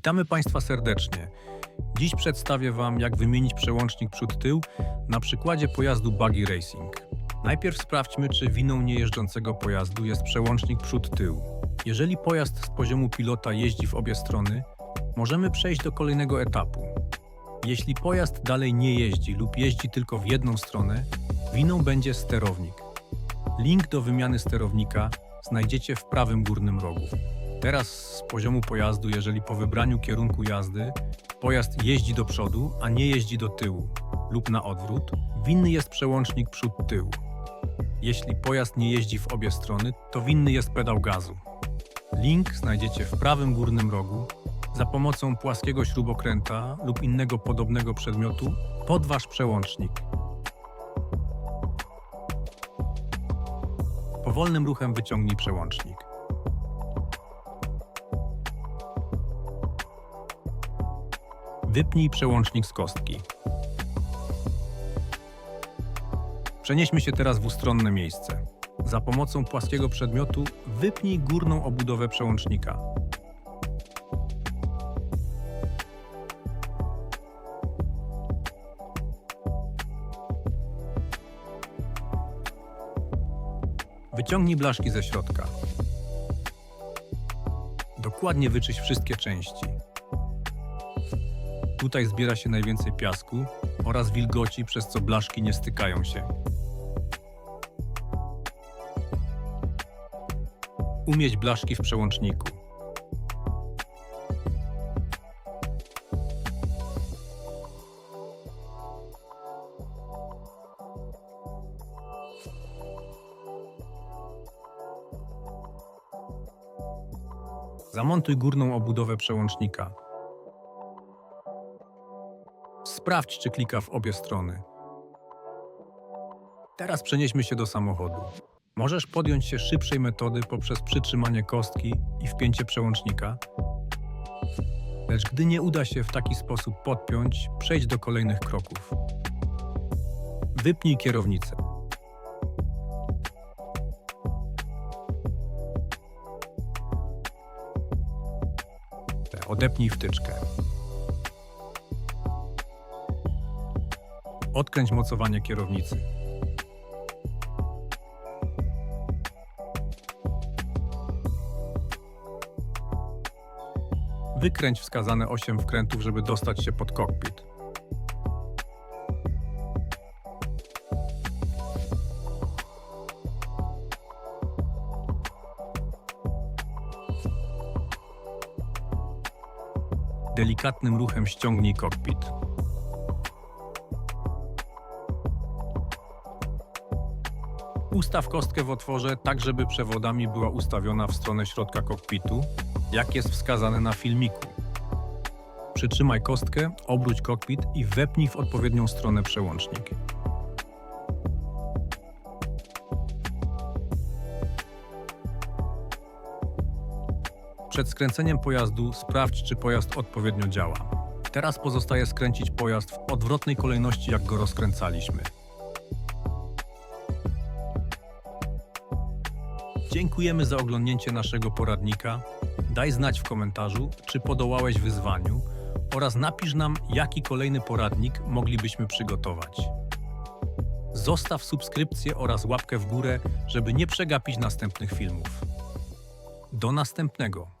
Witamy Państwa serdecznie. Dziś przedstawię Wam, jak wymienić przełącznik przód-tył na przykładzie pojazdu Buggy Racing. Najpierw sprawdźmy, czy winą niejeżdżącego pojazdu jest przełącznik przód-tył. Jeżeli pojazd z poziomu pilota jeździ w obie strony, możemy przejść do kolejnego etapu. Jeśli pojazd dalej nie jeździ lub jeździ tylko w jedną stronę, winą będzie sterownik. Link do wymiany sterownika znajdziecie w prawym górnym rogu. Teraz z poziomu pojazdu, jeżeli po wybraniu kierunku jazdy pojazd jeździ do przodu, a nie jeździ do tyłu lub na odwrót, winny jest przełącznik przód-tył. Jeśli pojazd nie jeździ w obie strony, to winny jest pedał gazu. Link znajdziecie w prawym górnym rogu. Za pomocą płaskiego śrubokręta lub innego podobnego przedmiotu pod wasz przełącznik. Powolnym ruchem wyciągnij przełącznik. Wypnij przełącznik z kostki. Przenieśmy się teraz w ustronne miejsce. Za pomocą płaskiego przedmiotu wypnij górną obudowę przełącznika. Wyciągnij blaszki ze środka. Dokładnie wyczyść wszystkie części. Tutaj zbiera się najwięcej piasku oraz wilgoci, przez co blaszki nie stykają się. Umieść blaszki w przełączniku. Zamontuj górną obudowę przełącznika. Sprawdź, czy klika w obie strony. Teraz przenieśmy się do samochodu. Możesz podjąć się szybszej metody poprzez przytrzymanie kostki i wpięcie przełącznika. Lecz gdy nie uda się w taki sposób podpiąć, przejdź do kolejnych kroków. Wypnij kierownicę. Odepnij wtyczkę. Odkręć mocowanie kierownicy. Wykręć wskazane 8 wkrętów, żeby dostać się pod kokpit. Delikatnym ruchem ściągnij kokpit. Ustaw kostkę w otworze tak, żeby przewodami była ustawiona w stronę środka kokpitu, jak jest wskazane na filmiku. Przytrzymaj kostkę, obróć kokpit i wepnij w odpowiednią stronę przełącznik. Przed skręceniem pojazdu sprawdź, czy pojazd odpowiednio działa. Teraz pozostaje skręcić pojazd w odwrotnej kolejności, jak go rozkręcaliśmy. Dziękujemy za oglądnięcie naszego poradnika. Daj znać w komentarzu, czy podołałeś wyzwaniu oraz napisz nam, jaki kolejny poradnik moglibyśmy przygotować. Zostaw subskrypcję oraz łapkę w górę, żeby nie przegapić następnych filmów. Do następnego.